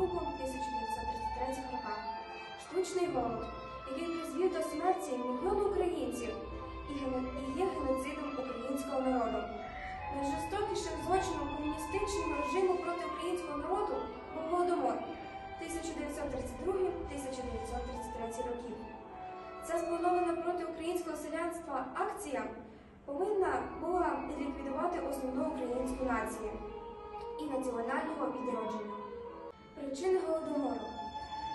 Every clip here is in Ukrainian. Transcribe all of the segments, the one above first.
1932-1933 роках. Штучний голод, який призвів до смерті мільйону українців і є геноцидом українського народу. Найжорстокішим злочином комуністичного режиму проти українського народу був Голодомор 1932-1933 років. Ця спланована проти українського селянства акція повинна була ліквідувати основну українську націю і національного відродження. Причини голодомору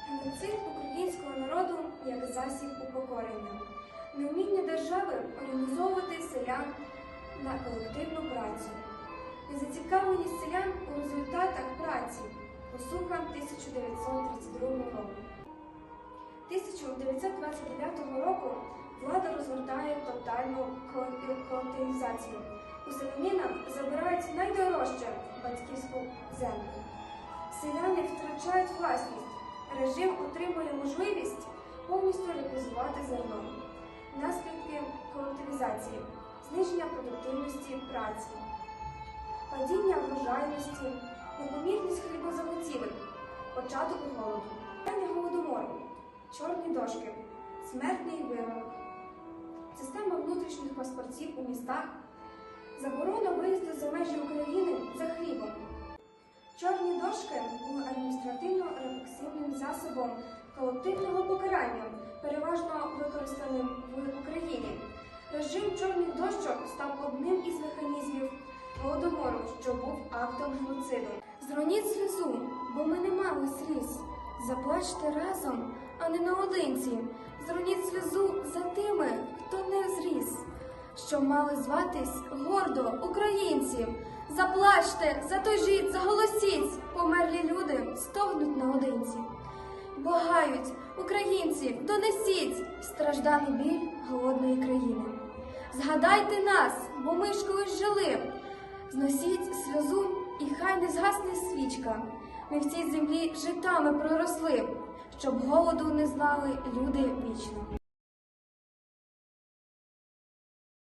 геноцид українського народу як засіб упокорення, невміння держави організовувати селян на колективну працю, незацікавленість селян у результатах праці, посуха 1932 року. 1929 року влада розгортає тотальну колективізацію. У селянина забирають найдорожче батьківську землю. Втрачають власність. Режим отримує можливість повністю реквізувати зерно. Наслідки колективізації, зниження продуктивності праці, падіння врожайності, непомірність хлібозаготівель, початок голоду, питання голодомору, чорні дошки, смертний вирок, система внутрішніх паспортів у містах, заборона виїзду за межі України засобом колективного покарання, переважно використаним в Україні. Режим чорних дощок став одним із механізмів голодомору, що був актом геноциду. Зроніть сльозу, бо ми не мали сліз. Заплачте разом, а не наодинці. Зроніть сльозу за тими, хто не зріс, що мали зватись гордо українці. Заплачте, затожіть, заголосіть, померлі люди стогнуть наодинці. Благають, українці, донесіть стражданий біль голодної країни. Згадайте нас, бо ми ж колись жили. Зносіть сльозу, і хай не згасне свічка. Ми в цій землі житами проросли, щоб голоду не знали люди вічно.